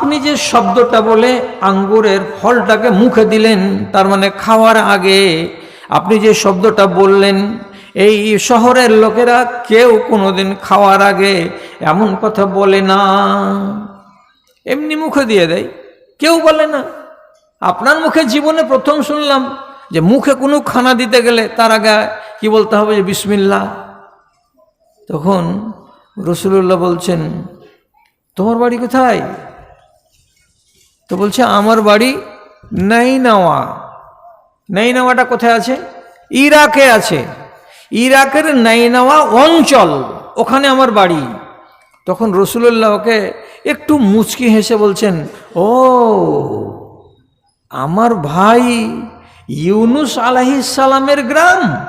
আপনি যে শব্দটা বলে আঙ্গুরের ফলটাকে মুখে দিলেন, তার মানে খাওয়ার আগে আপনি যে শব্দটা বললেন, এই শহরের লোকেরা কেউ কোনোদিন খাওয়ার আগে এমন কথা বলে না। এমনি মুখে দিয়ে দেয়। কেউ বলে না। আপনার মুখে জীবনে প্রথম শুনলাম যে মুখে কোনো খানা দিতে গেলে তার আগে কি বলতে হবে যে বিসমিল্লা তখন রসুল্লাহ বলছেন, তোমার বাড়ি কোথায়? তো বলছে, আমার বাড়ি নাইনাওয়া। নাইনাওয়াটা কোথায় আছে? ইরাকে আছে। ইরাকের নাইনাওয়া অঞ্চল, ওখানে আমার বাড়ি। তখন রসুল্লাহকে একটু মুচকি হেসে বলছেন, ও, আমার ভাই ইউনুস সালামের গ্রাম।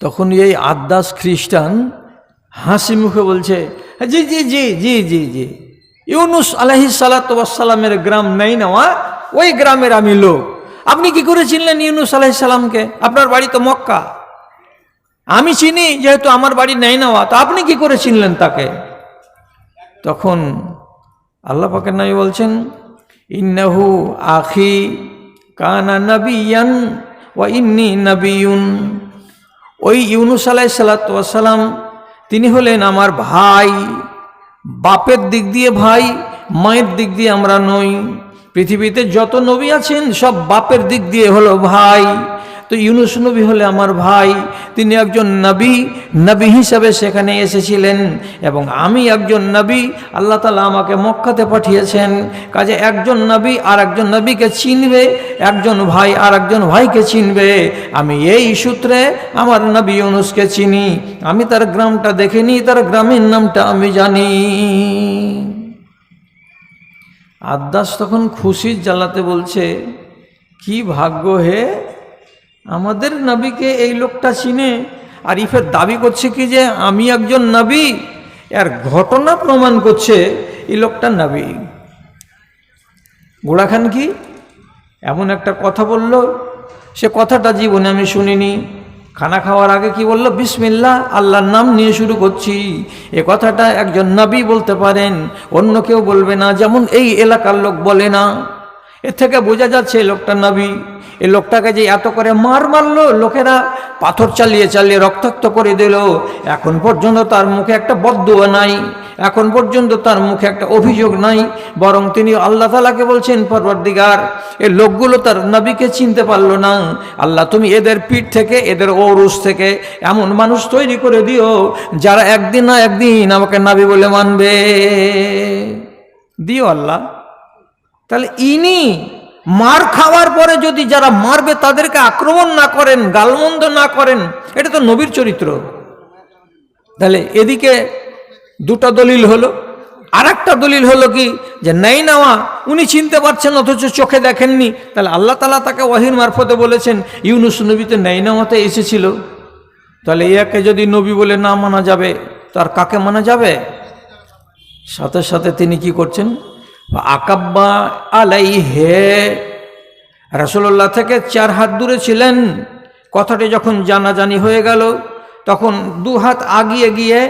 তখন এই আদাস খ্রিস্টান হাসি মুখে বলছে, জি জি জি জি জি জি। ইউনুস আলাহি সালাতামের গ্রাম নেই নেওয়া, ওই গ্রামের আমি লোক। আপনি কি করে চিনলেন ইউনুস আলাহি সালামকে? আপনার বাড়ি তো মক্কা। আমি চিনি, যেহেতু আমার বাড়ি নেই নেওয়া, তো আপনি কি করে চিনলেন তাকে? তখন আল্লাহ পাকের নাবি বলছেন, ইন্নাহু আখি কানা নবিয়ান ও ইন্নি নবিউন ওই ইউনুস আলাই সালাতাম তিনি হলেন আমার ভাই। বাপের দিক দিয়ে ভাই, মায়ের দিক দিয়ে আমরা নই। পৃথিবীতে যত নবী আছেন, সব বাপের দিক দিয়ে হলো ভাই। তো ইউনুস নবী হলে আমার ভাই, তিনি একজন নবী নবী হিসাবে সেখানে এসেছিলেন এবং আমি একজন নবী, আল্লাহ তালা আমাকে মক্কাতে পাঠিয়েছেন। কাজে একজন নবী আর একজন নবীকে চিনবে, একজন ভাই আর একজন ভাইকে চিনবে। আমি এই সূত্রে আমার নবী ইউনুসকে চিনি। আমি তার গ্রামটা দেখিনি, তার গ্রামের নামটা আমি জানি। আদাস তখন খুশির জ্বালাতে বলছে, কি ভাগ্য হে আমাদের নবীকে এই লোকটা চিনে আর ইফের দাবি করছে কি যে, আমি একজন নবী আর ঘটনা প্রমাণ করছে এই লোকটা নবী। গোড়াখান কি? এমন একটা কথা বলল। সে কথাটা জীবনে আমি শুনিনি। খানা খাওয়ার আগে কি বলল? বিসমিল্লা আল্লাহর নাম নিয়ে শুরু করছি। এ কথাটা একজন নবী বলতে পারেন, অন্য কেউ বলবে না। যেমন এই এলাকার লোক বলে না। এর থেকে বোঝা যাচ্ছে লোকটা নবী। এই লোকটাকে যে এত করে মার মারলো, লোকেরা পাথর চালিয়ে চালিয়ে রক্তাক্ত করে দিল। এখন পর্যন্ত তার মুখে একটা বদুয়া নাই, এখন পর্যন্ত তার মুখে একটা অভিযোগ নাই, বরং তিনি আল্লাহ তালাকে বলছেন পরবর্দিগার এই লোকগুলো তার নবীকে চিনতে পারল না। আল্লাহ, তুমি এদের পিঠ থেকে, এদের ওরুস থেকে এমন মানুষ তৈরি করে দিও, যারা একদিন না একদিন আমাকে নাবি বলে মানবে। দিও আল্লাহ। তাহলে ইনি মার খাওয়ার পরে যদি যারা মারবে তাদেরকে আক্রমণ না করেন, গালমন্দ না করেন, এটা তো নবীর চরিত্র। তাহলে এদিকে দুটা দলিল হলো। আর একটা দলিল হলো কি? যে নেই নেওয়া, উনি চিনতে পারছেন, অথচ চোখে দেখেননি। তাহলে আল্লাহ তালা তাকে ওয়াহির মারফতে বলেছেন, ইউনুস নবীতে নেই নেওয়াতে এসেছিল। তাহলে ইয়াকে যদি নবী বলে না মানা যাবে, তার কাকে মানা যাবে? সাথে সাথে তিনি কি করছেন? আকাব্বা আলাই হে রসুল্লাহ থেকে চার হাত দূরে ছিলেন। কথাটি যখন জানাজানি হয়ে গেল, তখন দু হাত আগিয়ে গিয়ে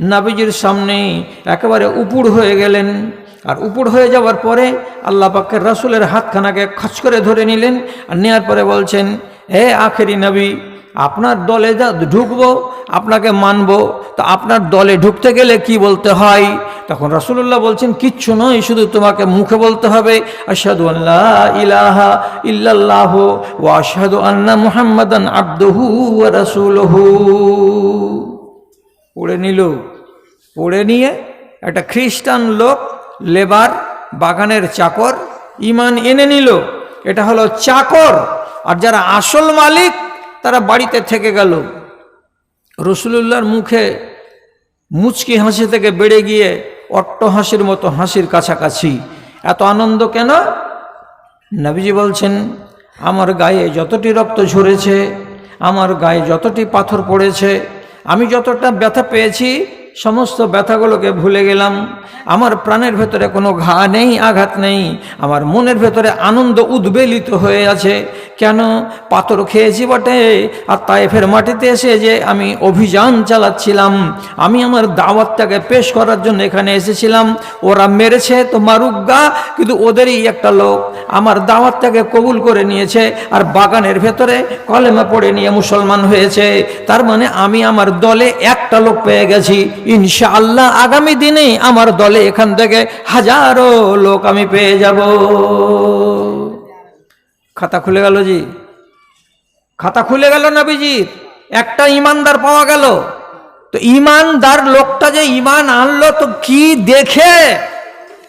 নাবিজির সামনে একেবারে উপুড় হয়ে গেলেন। আর উপুড় হয়ে যাওয়ার পরে আল্লাহ পাকের রাসুলের হাতখানাকে খচ করে ধরে নিলেন। আর নেওয়ার পরে বলছেন হে আখেরি নবী আপনার দলে যা ঢুকবো, আপনাকে মানবো, তো আপনার দলে ঢুকতে গেলে কি বলতে হয়? তখন রাসুল্লাহ বলছেন, কিচ্ছু নয়, শুধু তোমাকে মুখে বলতে হবে, আশহাদু আল্লাহ ইলাহা ইল্লাল্লাহ ও আশহাদু আন্না মুহাম্মাদান আব্দহু রাসূলুহু। পড়ে নিল। পড়ে নিয়ে একটা খ্রিস্টান লোক লেবার বাগানের চাকর ইমান এনে নিল। এটা হলো চাকর। আর যারা আসল মালিক তারা বাড়িতে থেকে গেল। রসুলুল্লাহর মুখে মুচকি হাসি থেকে বেড়ে গিয়ে অট্ট হাসির মতো হাসির কাছাকাছি। এত আনন্দ কেন? নাবিজি বলছেন, আমার গায়ে যতটি রক্ত ঝরেছে, আমার গায়ে যতটি পাথর পড়েছে, আমি যতটা ব্যথা পেয়েছি সমস্ত ব্যথাগুলোকে ভুলে গেলাম। আমার প্রাণের ভেতরে কোনো ঘা নেই, আঘাত নেই। আমার মনের ভেতরে আনন্দ উদ্বেলিত হয়ে আছে। কেন? পাথর খেয়েছি বটে, আর তাইফের মাটিতে এসে যে আমি অভিযান চালাচ্ছিলাম। আমি আমার দাওয়াতটাকে পেশ করার জন্য এখানে এসেছিলাম। ওরা মেরেছে তো মারুগা কিন্তু ওদেরই একটা লোক। আমার দাওয়াতটাকে কবুল করে নিয়েছে, আর বাগানের ভেতরে কলেমা পড়ে নিয়ে মুসলমান হয়েছে। তার মানে আমি আমার দলে একটা লোক পেয়ে গেছি। ইনশাআল্লাহ আগামী দিনে আমার দলে এখান থেকে হাজারো লোক আমি পেয়ে যাব। খাতা খুলে গেল জি। খাতা খুলে গেল নবীজির। একটা ইমানদার পাওয়া গেল। তো ইমানদার লোকটা যে ইমান আনলো তো কি দেখে?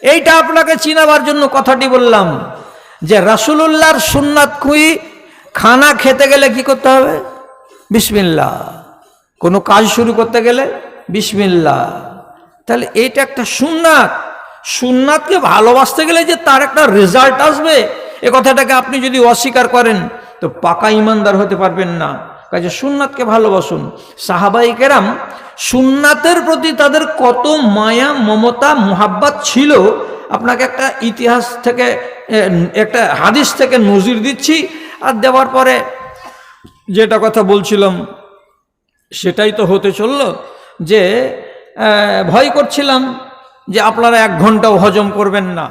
এইটা আপনাকে চিনাবার জন্য কথাটি বললাম যে রাসুলুল্লাহর সুন্নাত খুই খানা খেতে গেলে কি করতে হবে? বিসমিল্লা কোনো কাজ শুরু করতে গেলে বিসমিল্লা তাহলে এটা একটা সুন্নাত। সুন্নাতকে ভালোবাসতে গেলে যে তার একটা রেজাল্ট আসবে, এ কথাটাকে আপনি যদি অস্বীকার করেন, তো পাকা ইমানদার হতে পারবেন না। কাজে সুন্নাতকে ভালোবাসুন। সাহাবাই কেরাম সুন্নাতের প্রতি তাদের কত মায়া, মমতা, মোহাব্বাত ছিল, আপনাকে একটা ইতিহাস থেকে একটা হাদিস থেকে নজির দিচ্ছি। আর দেওয়ার পরে যেটা কথা বলছিলাম, সেটাই তো হতে চলল। যে ভয় করছিলাম যে আপনারা এক ঘন্টাও হজম করবেন না।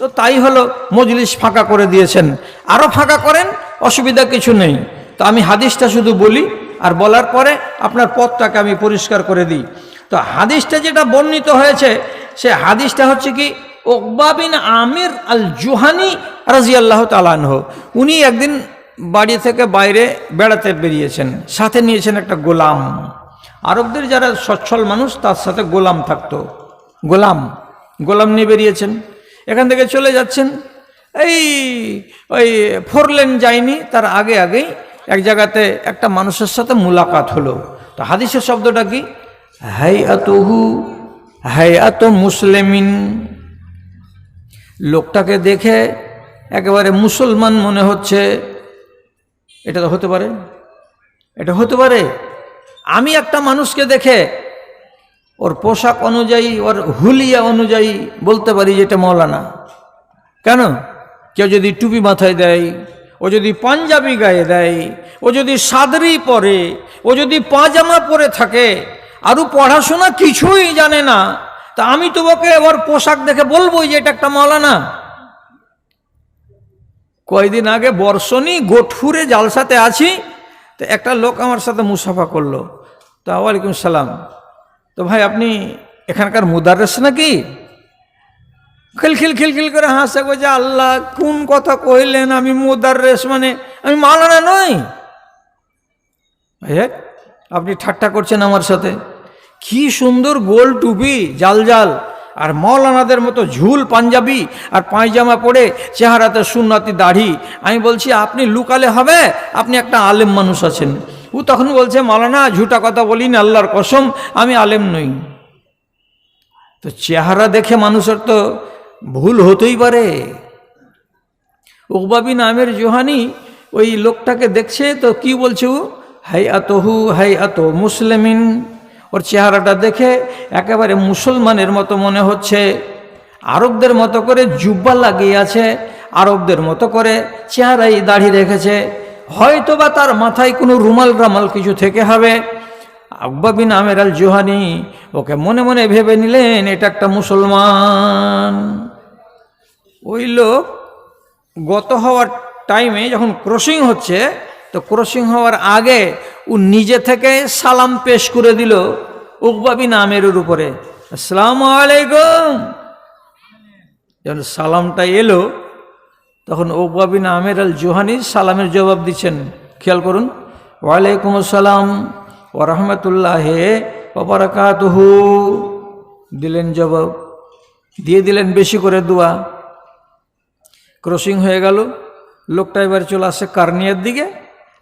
তো তাই হলো মজলিস ফাঁকা করে দিয়েছেন। আরও ফাঁকা করেন, অসুবিধা কিছু নেই। তো আমি হাদিসটা শুধু বলি, আর বলার পরে আপনার পথটাকে আমি পরিষ্কার করে দিই। তো হাদিসটা যেটা বর্ণিত হয়েছে, সে হাদিসটা হচ্ছে কি ওকবাবিন আমির আল জুহানি রাজি আল্লাহ তালানহ উনি একদিন বাড়ি থেকে বাইরে বেড়াতে বেরিয়েছেন, সাথে নিয়েছেন একটা গোলাম। আরবদের যারা সচ্ছল মানুষ, তার সাথে গোলাম থাকতো। গোলাম। গোলাম নিয়ে বেরিয়েছেন। এখান থেকে চলে যাচ্ছেন। এই, ওই ফোরলেন যায়নি, তার আগে আগেই এক জায়গাতে একটা মানুষের সাথে মুলাকাত হলো। তো হাদিসের শব্দটা কি? হাই আতহু হাই আত মুসলিমিন। লোকটাকে দেখে একেবারে মুসলমান মনে হচ্ছে। এটা তো হতে পারে। এটা হতে পারে। আমি একটা মানুষকে দেখে ওর পোশাক অনুযায়ী, ওর হুলিয়া অনুযায়ী বলতে পারি যে এটা মৌলানা। কেন? কেউ যদি টুপি মাথায় দেয়, ও যদি পাঞ্জাবি গায়ে দেয়, ও যদি সাদরি পরে, ও যদি পাজামা পরে থাকে আরও পড়াশোনা কিছুই জানে না, তা আমি তো ওকে ওর পোশাক দেখে বলব যে এটা একটা মৌলানা। কয়দিন আগে বর্ষণী গোটফুরে জালসাতে আছি, তো একটা লোক আমার সাথে মুসাফা করল। তো ওয়ালাইকুম সালাম। তো ভাই, আপনি এখানকার মুদারেস নাকি? খিলখিল খিলখিল করে হাসে গো যে আল্লাহ, কোন কথা কইলেন আমি মুদারেস মানে? আমি মালানা নই। ভাইয়া, আপনি ঠাট্টা করছেন আমার সাথে। কি সুন্দর গোল টুপি, জাল জাল। আর মৌলানাদের মতো ঝুল পাঞ্জাবি আর পায়জামা পরে চেহারাতে সুন্নাতি দাড়ি। আমি বলছি, আপনি লুকালে হবে? আপনি একটা আলেম মানুষ আছেন। ও তখন বলছে, মালানা, ঝুটা কথা বলি না, আল্লাহর কসম, আমি আলেম নই। তো চেহারা দেখে মানুষের তো ভুল হতেই পারে। উকবাবি নামের জোহানি ওই লোকটাকে দেখছে, তো কি বলছে ও? হাই আতহু হাই আত মুসলিমিন। ওর চেহারাটা দেখে একেবারে মুসলমানের মতো মনে হচ্ছে। আরবদের মতো করে জুব্বা লাগিয়ে আছে, আরবদের মতো করে চেহারাই দাড়ি রেখেছে। হয়তো বা তার মাথায় কোনো রুমাল রামাল কিছু থেকে হবে। আব্বা বিন আমের আল জোহানি ওকে মনে মনে ভেবে নিলেন, এটা একটা মুসলমান। ওই লোক গত হওয়ার টাইমে যখন ক্রসিং হচ্ছে, তো ক্রসিং হওয়ার আগে ও নিজে থেকে সালাম পেশ করে দিল উকবাবি নামের উপরে। আসসালামু আলাইকুম। যখন সালামটা এলো তখন উকবাবি নামের আল জোহানি সালামের জবাব দিচ্ছেন। খেয়াল করুন। ওয়ালাইকুম আসসালাম ও রহমতুল্লাহ ওবরাকাতহু দিলেন জবাব। দিয়ে দিলেন বেশি করে দোয়া। ক্রসিং হয়ে গেল। লোকটা এবার চলে আসছে কার্নিয়ার দিকে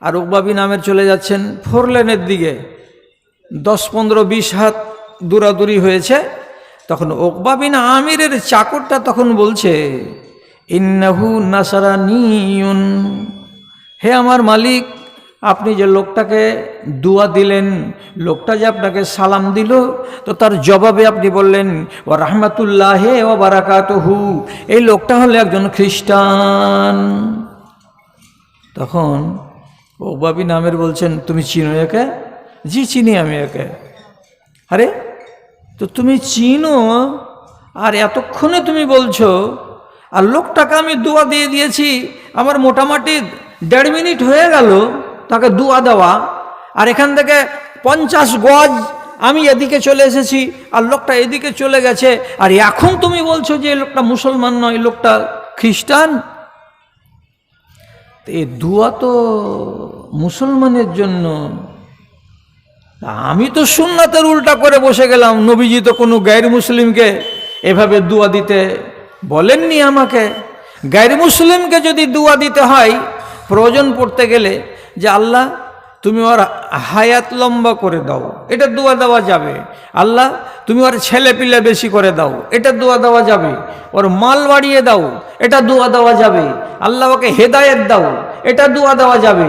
আর উকবাবি নামের চলে যাচ্ছেন ফোর লেনের দিকে। দশ, পনেরো, বিশ হাত দূরাদূরি হয়েছে। তখন ওকবাবিন আমিরের চাকরটা তখন বলছে ইন্নাহু নাসারানিউন হে আমার মালিক, আপনি যে লোকটাকে দুয়া দিলেন, লোকটা যে আপনাকে সালাম দিল, তো তার জবাবে আপনি বললেন ও রাহমাতুল্লাহ হে ও বারাকাতহু। এই লোকটা হলো একজন খ্রিস্টান। তখন ও বাবি নামের বলছেন, তুমি চিনো একে? জি, চিনি আমি একে। আরে, তো তুমি চিনো? আর এতক্ষণে তুমি বলছো আর লোকটাকে আমি দোয়া দিয়ে দিয়েছি। আমার মোটামুটি দেড় মিনিট হয়ে গেল তাকে দোয়া দেওয়া। আর এখান থেকে পঞ্চাশ গজ আমি এদিকে চলে এসেছি আর লোকটা এদিকে চলে গেছে। আর এখন তুমি বলছো যে লোকটা মুসলমান নয় লোকটা খ্রিস্টান? এই দোয়া তো মুসলমানের জন্য। আমি তো সুন্নাতের উল্টা করে বসে গেলাম। নবীজি তো কোনো গায়ের মুসলিমকে এভাবে দুয়া দিতে বলেননি আমাকে। গায়ের মুসলিমকে যদি দুয়া দিতে হয়, প্রয়োজন পড়তে গেলে যে আল্লাহ, তুমি ওর হায়াত লম্বা করে দাও। এটা দোয়া দেওয়া যাবে। আল্লাহ, তুমি ওর ছেলে পিলে বেশি করে দাও। এটা দোয়া দেওয়া যাবে। ওর মাল বাড়িয়ে দাও। এটা দোয়া দেওয়া যাবে। আল্লাহ ওকে হেদায়েত দাও। এটা দোয়া দেওয়া যাবে।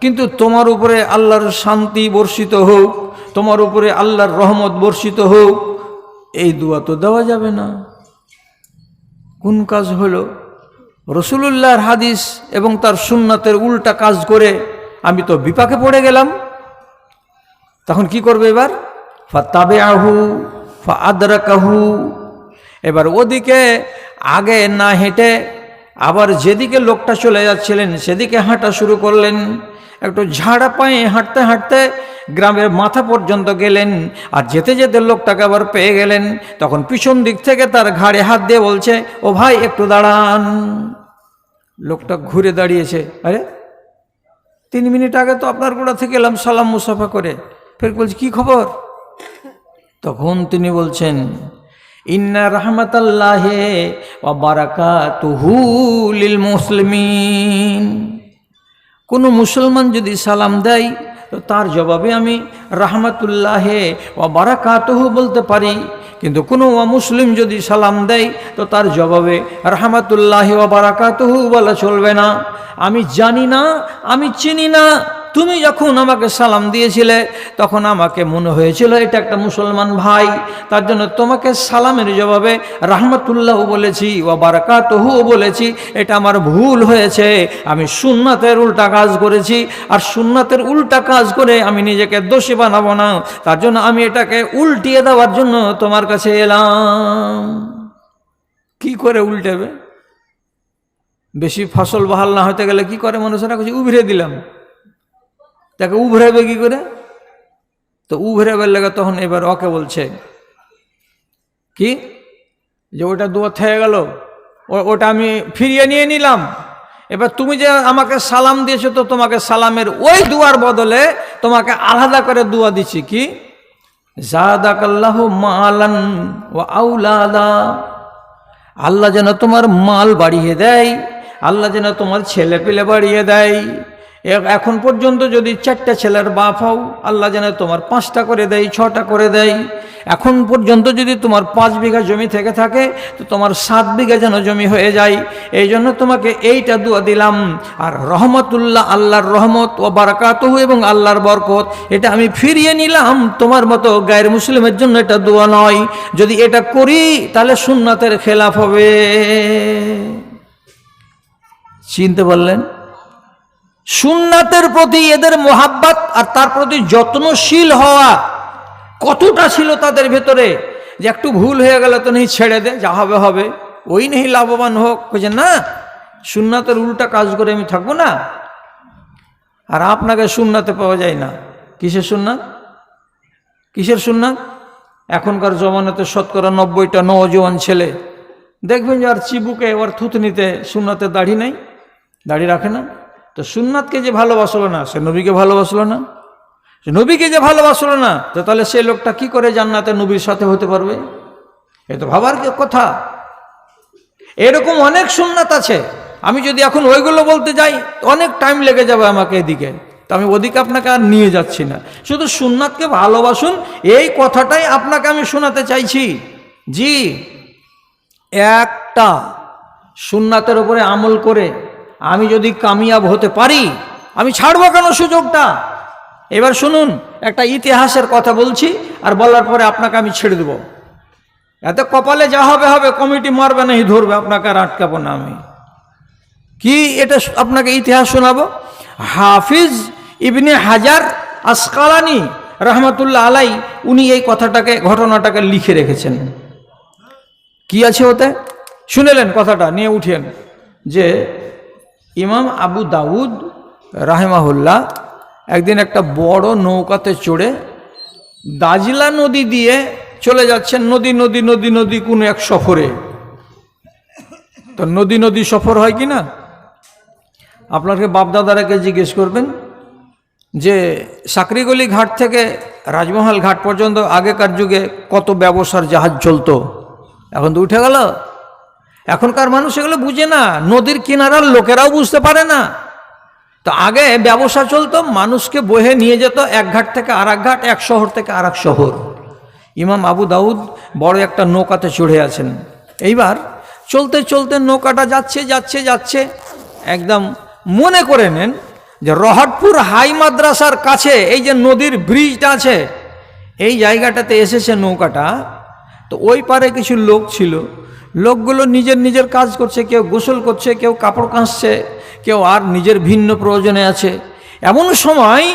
কিন্তু তোমার উপরে আল্লাহর শান্তি বর্ষিত হোক, তোমার উপরে আল্লাহর রহমত বর্ষিত হোক, এই দোয়া তো দেওয়া যাবে না। কোন কাজ হলো? রসুলুল্লাহর হাদিস এবং তার সুন্নাতের উল্টা কাজ করে আমি তো বিপাকে পড়ে গেলাম। তখন কি করবে এবার? ফা তাবে আহু ফা আদরাকাহু এবার ওদিকে আগে না হেঁটে আবার যেদিকে লোকটা চলে যাচ্ছিলেন, সেদিকে হাঁটা শুরু করলেন। একটু ঝাড়া পায়ে হাঁটতে হাঁটতে গ্রামের মাথা পর্যন্ত গেলেন। আর যেতে যেতে লোকটাকে আবার পেয়ে গেলেন। তখন পিছন দিক থেকে তার ঘাড়ে হাত দিয়ে বলছে, ও ভাই, একটু দাঁড়ান। লোকটা ঘুরে দাঁড়িয়েছে। আরে, তিন মিনিট আগে তো আপনার গোড়া থেকে এলাম সালাম মুসাফা করে। ফের বলছি, কি খবর? তখন তিনি বলছেন, ইন্না রহমতাল্লাহে ওয়া বারাকাতুহু লিল মুসলিমিন। কোনো মুসলমান যদি সালাম দেয় তো তার জবাবে আমি রাহমাতুল্লাহে ও বারাকাতহু বলতে পারি। কিন্তু কোনো মুসলিম যদি সালাম দেয়, তো তার জবাবে রাহমাতুল্লাহে ও বারাকাতহু বলা চলবে না। আমি জানি না, আমি চিনি না। তুমি যখন আমাকে সালাম দিয়েছিলে, তখন আমাকে মনে হয়েছিল এটা একটা মুসলমান ভাই। তার জন্য তোমাকে সালামের জবাবে রাহমাতুল্লাহ বলেছি ও বারাকাতহু বলেছি, এটা আমার ভুল হয়েছে। আমি সুন্নাতের উল্টা কাজ করেছি, আর সুন্নাতের উল্টা কাজ করে আমি নিজেকে দোষী বানাবো না। তার জন্য আমি এটাকে উল্টিয়ে দেওয়ার জন্য তোমার কাছে এলাম। কি করে উল্টেবে? বেশি ফসল বহাল না হতে গেলে কি করে মানুষেরা কিছু উভরে দিলাম? তাকে উভরাবে কি করে? তো উভরাবে লাগে তখন এবার ওকে বলছে, কি? যে ওটা দুয়া থেকে গেল ওটা আমি ফিরিয়ে নিয়ে নিলাম। এবার তুমি যে আমাকে সালাম দিয়েছ, তো তোমাকে সালামের ওই দুয়ার বদলে তোমাকে আলাদা করে দুয়া দিচ্ছি, কি? জাদাকাল্লাহ মালান ও আউলাদা। আল্লাহ যেন তোমার মাল বাড়িয়ে দেয়, আল্লাহ যেন তোমার ছেলে পেলে বাড়িয়ে দেয়। এখন পর্যন্ত যদি চারটা ছেলের বাপ হও, আল্লাহ যেন তোমার পাঁচটা করে দেয়, ছটা করে দেয়। এখন পর্যন্ত যদি তোমার পাঁচ বিঘা জমি থেকে থাকে, তো তোমার সাত বিঘা যেন জমি হয়ে যায়। এই জন্য তোমাকে এইটা দোয়া দিলাম। আর রহমতুল্লাহ, আল্লাহর রহমত ও বারাকাতহু এবং আল্লাহর বরকত, এটা আমি ফিরিয়ে নিলাম। তোমার মতো গায়ের মুসলিমের জন্য এটা দোয়া নয়। যদি এটা করি, তাহলে সুন্নাতের খেলাফ হবে। চিনতে পারলেন? সুন্নাতের প্রতি এদের মোহাব্বাত আর তার প্রতি যত্নশীল হওয়া কতটা ছিল তাদের ভেতরে যে একটু ভুল হয়ে গেল তো নেই ছেড়ে দে, যা হবে হবে। ওই নেই লাভবান হোক। বলছে না, সুন্নাতের উল্টা কাজ করে আমি থাকব না। আর আপনাকে সুন্নাতে পাওয়া যায় না। কিসের সুন্নাত? কিসের সুন্নাত? এখনকার জমানাতে শতকরা নব্বইটা নওজোয়ান ছেলে। দেখবেন যে আর চিবুকে, ওর থুতনিতে সুন্নাতে দাড়ি নাই, দাড়ি রাখে না। তো সুন্নাতকে যে ভালোবাসলো না, সে নবীকে ভালোবাসলো না? সে নবীকে যে ভালোবাসলো না, তো তাহলে সে লোকটা কি করে জান্নাতে নবীর সাথে হতে পারবে? এ তো ভাবার কথা। এরকম অনেক সুন্নাত আছে। আমি যদি এখন ওইগুলো বলতে যাই, অনেক টাইম লেগে যাবে আমাকে এদিকে। তো আমি ওদিকে আপনাকে আর নিয়ে যাচ্ছি না। শুধু সুন্নাতকে ভালোবাসুন, এই কথাটাই আপনাকে আমি শোনাতে চাইছি। জি, একটা সুন্নাতের উপরে আমল করে আমি যদি কামিয়াব হতে পারি, আমি ছাড়বো কেন সুযোগটা? এবার শুনুন, একটা ইতিহাসের কথা বলছি, আর বলার পরে আপনাকে আমি ছেড়ে দেবো। এতে কপালে যা হবে হবে, কমিটি মারবে না ধরবে, আপনাকে আর আটকাবো না আমি। কি এটা আপনাকে ইতিহাস শোনাবো? হাফিজ ইবনে হাজার আসকালানি রহমতুল্লাহ আলাই, উনি এই কথাটাকে, ঘটনাটাকে লিখে রেখেছেন। কি আছে ওতে? শুনেলেন কথাটা, নিয়ে উঠেন যে ইমাম আবু দাউদ রাহেমাহুল্লাহ একদিন একটা বড় নৌকাতে চড়ে দাজলা নদী দিয়ে চলে যাচ্ছেন নদী নদী নদী নদী কোনো এক সফরে। তো নদী নদী সফর হয় কি না? আপনাকে বাপদাদারাকে জিজ্ঞেস করবেন যে, সাকরিগলি ঘাট থেকে রাজমহল ঘাট পর্যন্ত আগেকার যুগে কত ব্যবসার জাহাজ চলতো? এখন তো উঠে গেল। এখনকার মানুষ এগুলো বুঝে না, নদীর কিনারার লোকেরাও বুঝতে পারে না। তো আগে ব্যবসা চলতো, মানুষকে বহে নিয়ে যেত এক ঘাট থেকে আর ঘাট, এক শহর থেকে আর শহর। ইমাম আবু দাউদ বড় একটা নৌকাতে চড়ে আছেন। এইবার চলতে চলতে নৌকাটা যাচ্ছে যাচ্ছে যাচ্ছে, একদম মনে করে নেন যে রহটপুর হাই মাদ্রাসার কাছে এই যে নদীর ব্রিজটা আছে, এই জায়গাটাতে এসেছে নৌকাটা। তো ওই পারে কিছু লোক ছিল। লোকগুলো নিজের নিজের কাজ করছে, কেউ গোসল করছে, কেউ কাপড় কাঁচছে, কেউ আর নিজের ভিন্ন প্রয়োজনে আছে। এমন সময়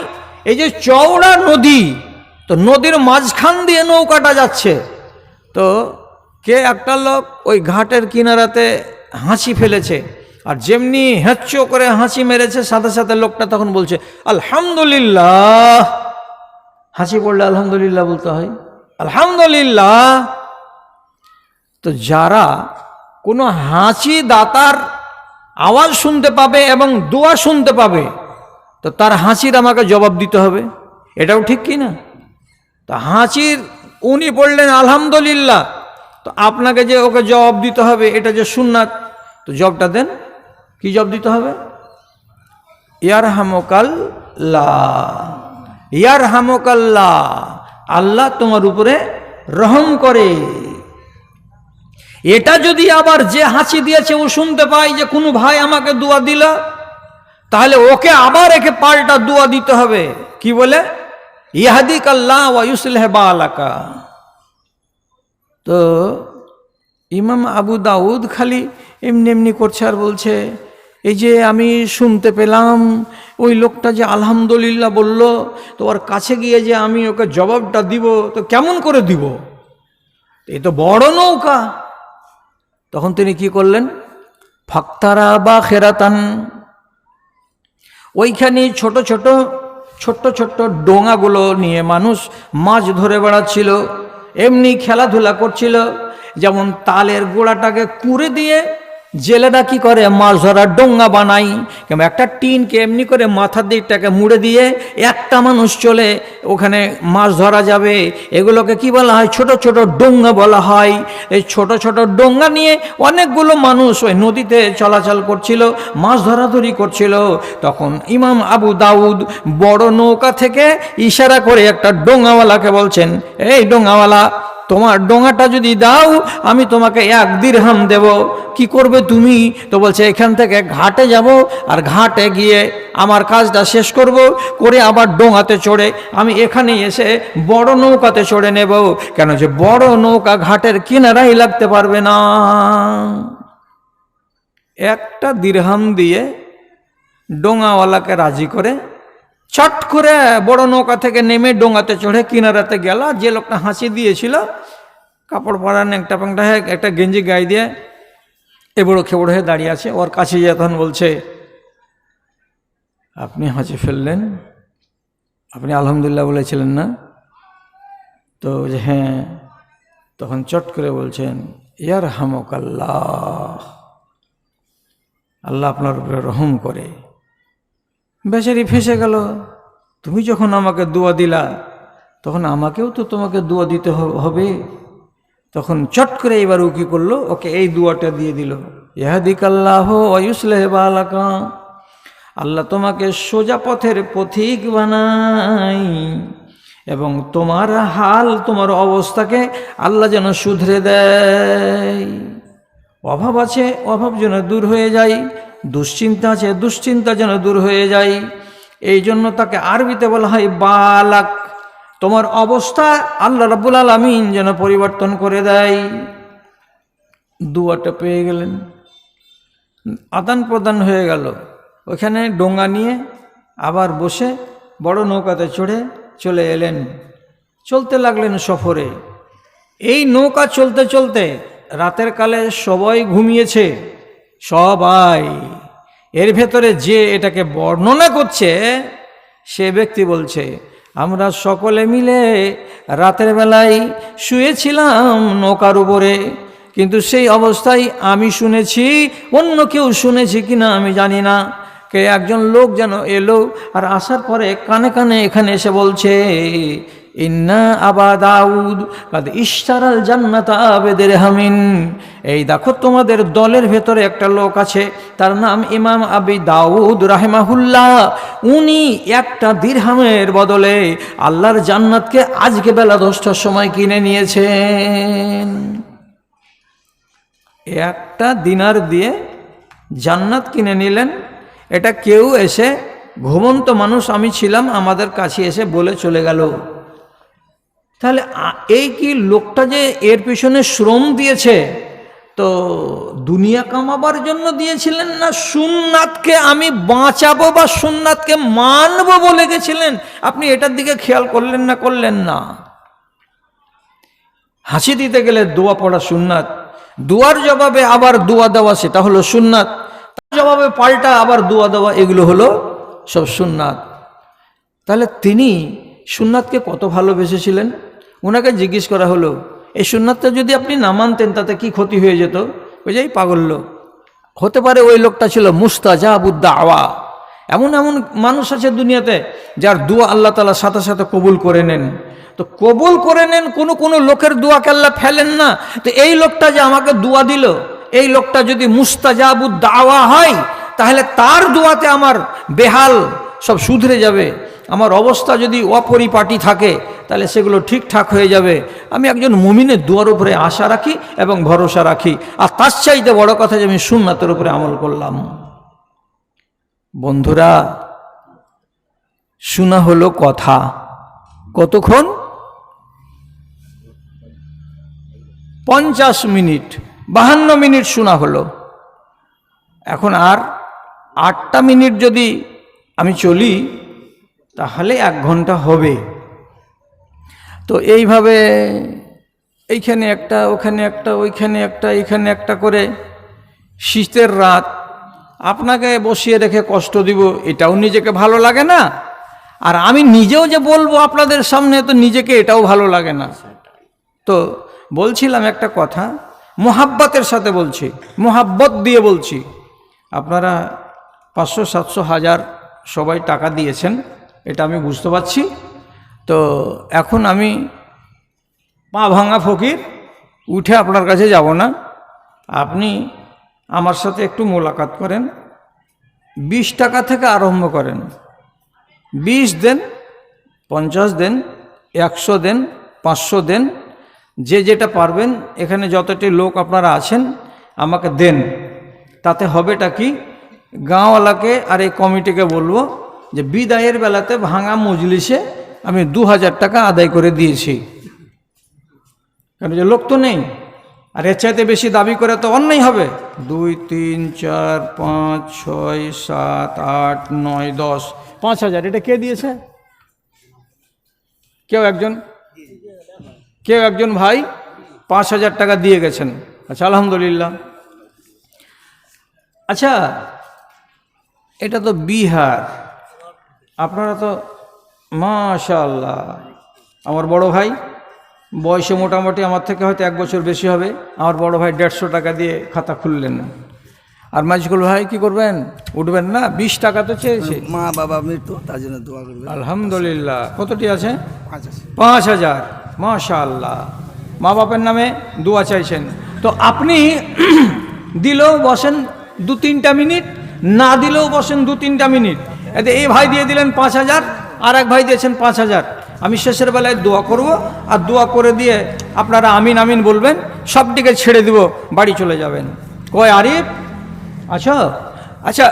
এই যে চওড়া নদী, তো নদীর মাঝখান দিয়ে নৌকাটা যাচ্ছে। তো কে একটা লোক ওই ঘাটের কিনারাতে হাসি ফেলেছে আর যেমনি হেঁচো করে হাসি মেরেছে, সাথে সাথে লোকটা তখন বলছে, আলহামদুলিল্লাহ। হাসি পড়লে আলহামদুলিল্লাহ বলতে হয়। আলহামদুলিল্লাহ। তো যারা কোনো হাঁচি দাতার আওয়াজ শুনতে পাবে এবং দোয়া শুনতে পাবে, তো তার হাঁচির আমাকে জবাব দিতে হবে। এটাও ঠিক কি না? তো হাঁচির উনি বললেন, আলহামদুলিল্লাহ। তো আপনাকে যে ওকে জবাব দিতে হবে, এটা যে সুন্নাত, তো জবটা দেন। কি জব দিতে হবে? ইয়ার হামকাল্লা ইয়ার হামকাল্লা আল্লাহ তোমার উপরে রহম করে। এটা যদি আবার যে হাসি দিয়েছে ও শুনতে পায় যে কোনো ভাই আমাকে দোয়া দিল, তাহলে ওকে আবার একে পাল্টা দোয়া দিতে হবে। কি বলে? ইহাদিক আল্লাহ ওয়ুসলেহ বালাকা। তো ইমাম আবু দাউদ খালি এমনি এমনি করছে আর বলছে, এই যে আমি শুনতে পেলাম, ওই লোকটা যে আলহামদুলিল্লাহ বলল, তো ওর কাছে গিয়ে যে আমি ওকে জবাবটা দিব, তো কেমন করে দিব? এ তো বড় নৌকা। তখন তিনি কি করলেন? ফাক্তারা বা খেরাতান। ওইখানে ছোট ছোট, ছোট্ট ছোট্ট ডোঙাগুলো নিয়ে মানুষ মাছ ধরে বেড়াচ্ছিল, এমনি খেলাধুলা করছিল, যেমন তালের গোড়াটাকে কুড়ে দিয়ে জেলেরা কি করে? মাছ ধরার ডোঙ্গা বানাই। একটা টিনকে এমনি করে মাথার দিকটাকে মুড়ে দিয়ে একটা মানুষ চলে, ওখানে মাছ ধরা যাবে। এগুলোকে কি বলা হয়? ছোট ছোট ডোঙ্গা বলা হয়। এই ছোট ছোট ডোঙ্গা নিয়ে অনেকগুলো মানুষ ওই নদীতে চলাচল করছিল, মাছ ধরাধরি করছিল। তখন ইমাম আবু দাউদ বড় নৌকা থেকে ইশারা করে একটা ডোঙ্গাওয়ালাকে বলছেন, এই ডোঙ্গাওয়ালা তোমার ডোঙাটা যদি দাও, আমি তোমাকে এক দিরহাম দেব। কি করবে তুমি? তো বলছে, এখান থেকে ঘাটে যাব আর ঘাটে গিয়ে আমার কাজটা শেষ করব, করে আবার ডোঙাতে চড়ে, আমি এখানে এসে বড় নৌকাতে চড়ে নেব। কেন যে বড় নৌকা ঘাটের কিনারাই লাগতে পারবে না। একটা দিরহাম দিয়ে ডোঙাওয়ালাকে রাজি করে চট করে বড় নৌকা থেকে নেমে ডোঙাতে চড়ে কিনারাতে গেল। যে লোকটা হাসি দিয়েছিল, কাপড় পরা ন্যাংটা প্যাংটা হয়ে, একটা গেঞ্জি গায়ে দিয়ে এবড়ো খেবড়ো হয়ে দাঁড়িয়ে আছে। ওর কাছে গিয়ে তখন বলছে, আপনি হাসি ফেললেন। আপনি আলহামদুলিল্লাহ বলেছিলেন না? তো যে হ্যাঁ। তখন চট করে বলছেন ইয়ার হামক আল্লাহ আল্লাহ আপনার উপরে রহম করে। বেচারি ফেসে গেল। তুমি যখন আমাকে দোয়া দিলা, তখন আমাকেও তো তোমাকে দোয়া দিতে হবে। তখন চট করে এবার ও কী করল? ওকে এই দুয়াটা দিয়ে দিল। ইহাদিক আল্লাহ অয়ুসলেহ বালাকা। আল্লাহ তোমাকে সোজা পথের পথিক বানাই এবং তোমার হাল, তোমার অবস্থাকে আল্লাহ যেন শুধরে দেয়। অভাব আছে, অভাব যেন দূর হয়ে যায়, দুশ্চিন্তা আছে, দুশ্চিন্তা যেন দূর হয়ে যায়। এই জন্য তাকে আরবিতে বলা হয় বালাক। তোমার অবস্থা আল্লাহ রাব্বুল আলমিন যেন পরিবর্তন করে দেয়। দুয়াটা পেয়ে গেলেন। আদান প্রদান হয়ে গেল। ওখানে ডোঙ্গা নিয়ে আবার বসে বড় নৌকাতে চড়ে চলে এলেন। চলতে লাগলেন সফরে। এই নৌকা চলতে চলতে রাতের কালে সবাই ঘুমিয়েছে। সবাই। এর ভেতরে যে এটাকে বর্ণনা করছে, সে ব্যক্তি বলছে, আমরা সকলে মিলে রাতের বেলায় শুয়েছিলাম নৌকার উপরে, কিন্তু সেই অবস্থায় আমি শুনেছি, অন্য কেউ শুনেছি কিনা আমি জানি না। কে একজন লোক যেন এলো আর আসার পরে কানে কানে এখানে এসে বলছে ইন্না আবা দাউদ, কাদ ইশতারাল জান্নাত আবেদের হামিন। এই দেখো তোমাদের দলের ভেতরে একটা লোক আছে, তার নাম ইমাম আবি দাউদ রাহেমাহুল্লাহ। উনি একটা দিরহামের বদলে আল্লাহর জান্নাতকে আজকে বেলা দশটার সময় কিনে নিয়েছেন। একটা দিনার দিয়ে জান্নাত কিনে নিলেন। এটা কেউ এসে, ঘুমন্ত মানুষ আমি ছিলাম, আমাদের কাছে এসে বলে চলে গেল। তাহলে এই কি লোকটা যে এর পিছনে শ্রম দিয়েছে? তো দুনিয়া কামাবার জন্য দিয়েছিলেন না সুন্নাতকে আমি বাঁচাবো বা সুন্নাতকে মানবো বলে গেছিলেন? আপনি এটার দিকে খেয়াল করলেন না করলেন না? হাসি দিতে গেলে দোয়া পড়া সুন্নাত, দুয়ার জবাবে আবার দোয়া দেওয়া সেটা হলো সুন্নাত, তার জবাবে পাল্টা আবার দোয়া দেওয়া, এগুলো হলো সব সুন্নাত। তাহলে তিনি সুন্নাতকে কত ভালোবেসেছিলেন? ওনাকে জিজ্ঞেস করা হলো, এই সুন্নাতটা যদি আপনি না মানতেন, তাতে কি ক্ষতি হয়ে যেত? ওই যে পাগল লোক। হতে পারে ওই লোকটা ছিল মুস্তাজাবুদ্দা আওয়া এমন এমন মানুষ আছে দুনিয়াতে যার দোয়া আল্লাহ তালা সাথে সাথে কবুল করে নেন। তো কবুল করে নেন কোনো কোনো লোকের দোয়াকে আল্লাহ ফেলেন না। তো এই লোকটা যে আমাকে দোয়া দিল, এই লোকটা যদি মুস্তাজাবুদ দাওয়া হয়, তাহলে তার দোয়াতে আমার বেহাল সব শুধরে যাবে। আমার অবস্থা যদি অপরিপাটি থাকে তাহলে সেগুলো ঠিকঠাক হয়ে যাবে। আমি একজন মুমিনের দুয়ার উপরে আশা রাখি এবং ভরসা রাখি। আর তার চাইতে বড় কথা যে আমি সুন্নাতের উপরে আমল করলাম। বন্ধুরা, শোনা হলো কথা। কতক্ষণ? পঞ্চাশ মিনিট। বাহান্ন মিনিট শোনা হলো। এখন আর আটটা মিনিট যদি আমি চলি, তাহলে এক ঘণ্টা হবে। তো এইভাবে এইখানে একটা, ওখানে একটা, ওইখানে একটা, এইখানে একটা করে শীতের রাত আপনাকে বসিয়ে রেখে কষ্ট দিব, এটাও নিজেকে ভালো লাগে না। আর আমি নিজেও যে বলব আপনাদের সামনে, তো নিজেকে এটাও ভালো লাগে না। তো বলছিলাম একটা কথা, মোহাব্বতের সাথে বলছি, মোহাব্বত দিয়ে বলছি। আপনারা পাঁচশো, সাতশো, হাজার সবাই টাকা দিয়েছেন, এটা আমি বুঝতে পারছি। তো এখন আমি পা ভাঙা ফকির, উঠে আপনার কাছে যাব না। আপনি আমার সাথে একটু মোলাকাত করেন। বিশ টাকা থেকে আরম্ভ করেন। বিশ দেন, পঞ্চাশ দেন, একশো দেন, পাঁচশো দেন, যে যেটা পারবেন, এখানে যতটি লোক আপনারা আছেন, আমাকে দেন। তাতে হবেটা কি? গাঁওয়ালাকে আর এই কমিটিকে বলব যে বিদায়ের বেলাতে ভাঙা মজলিসে আমি দু হাজার টাকা আদায় করে দিয়েছি। কেন যে লোক তো নেই। আর এর চাইতে বেশি দাবি করে তো অন্যায় হবে। দুই, তিন, চার, পাঁচ, ছয়, সাত, আট, নয়, দশ। পাঁচ হাজার, এটা কে দিয়েছে? কেউ একজন? কেউ একজন ভাই পাঁচ হাজার টাকা দিয়ে গেছেন। আচ্ছা আলহামদুলিল্লাহ। আচ্ছা এটা তো বিহার। আপনারা তো মাশাল্লাহ আমার বড় ভাই বয়সে মোটামুটি আমার থেকে হয়তো এক বছর বেশি হবে। আমার বড় ভাই দেড়শো টাকা দিয়ে খাতা খুললেন। আর মাঝকুল ভাই কি করবেন? উঠবেন না? বিশ টাকা তো চেয়েছে। মা বাবা মৃত্যু তার জন্য দোয়া করবে আলহামদুলিল্লাহ। কতটি আছে? পাঁচ আছে। পাঁচ হাজার। মাশাল্লাহ মা বাপের নামে দোয়া চাইছেন। তো আপনি দিলেও বসেন দু তিনটা মিনিট না দিলেও বসেন দু তিনটা মিনিট। এতে এই ভাই দিয়ে দিলেন পাঁচ হাজার। আর এক ভাই দিয়েছেন পাঁচ হাজার। আমি শেষের বেলায় দোয়া করব, আর দোয়া করে দিয়ে আপনারা আমিন আমিন বলবেন সবটিকে ছেড়ে দিব, বাড়ি চলে যাবেন। কয় আরিফ? আচ্ছা আচ্ছা।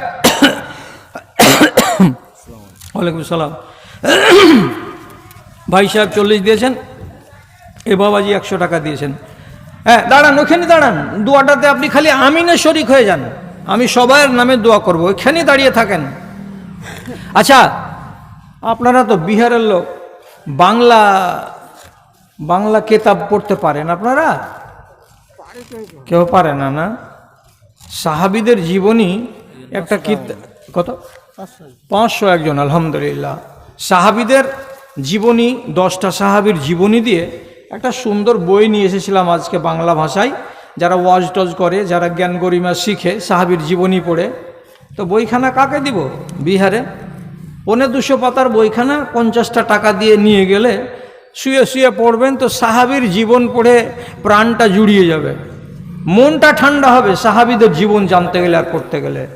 ওয়ালাইকুম সালাম। ভাই সাহেব চল্লিশ দিয়েছেন, এ বাবাজি একশো টাকা দিয়েছেন। হ্যাঁ দাঁড়ান, ওখানে দাঁড়ান। দোয়াটাতে আপনি খালি আমিনে শরিক হয়ে যান। আমি সবার নামে দোয়া করব ওইখানে দাঁড়িয়ে থাকেন। আচ্ছা আপনারা তো বিহারের লোক। বাংলা বাংলা কেতাব পড়তে পারেন আপনারা? কেউ পারে না না? সাহাবিদের জীবনী একটা কিত কত? পাঁচশো একজন আলহামদুলিল্লাহ। সাহাবিদের জীবনী দশটা সাহাবির জীবনী দিয়ে একটা সুন্দর বই নিয়ে এসেছিলাম আজকে বাংলা ভাষায়। যারা ওয়াজ টজ করে যারা জ্ঞান গরিমা শিখে সাহাবির জীবনী পড়ে তো বইখানা কাকে দিব? বিহারে? পনে দুশো পাতার বইখানা পঞ্চাশটা টাকা দিয়ে নিয়ে গেলে শুয়ে শুয়ে পড়বেন তো সাহাবির জীবন পড়ে প্রাণটা জুড়িয়ে যাবে। মনটা ঠান্ডা হবে, সাহাবিদের জীবন জানতে গেলে আর করতে গেলে।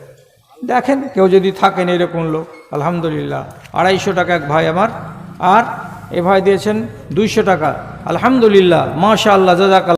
দেখেন, কেউ যদি থাকেন এরকম লোক, আলহামদুলিল্লাহ। আড়াইশো টাকা এক ভাই আমার। আর এ ভাই দিয়েছেন দুইশো টাকা। আলহামদুলিল্লাহ মাশা আল্লাহ জাজাক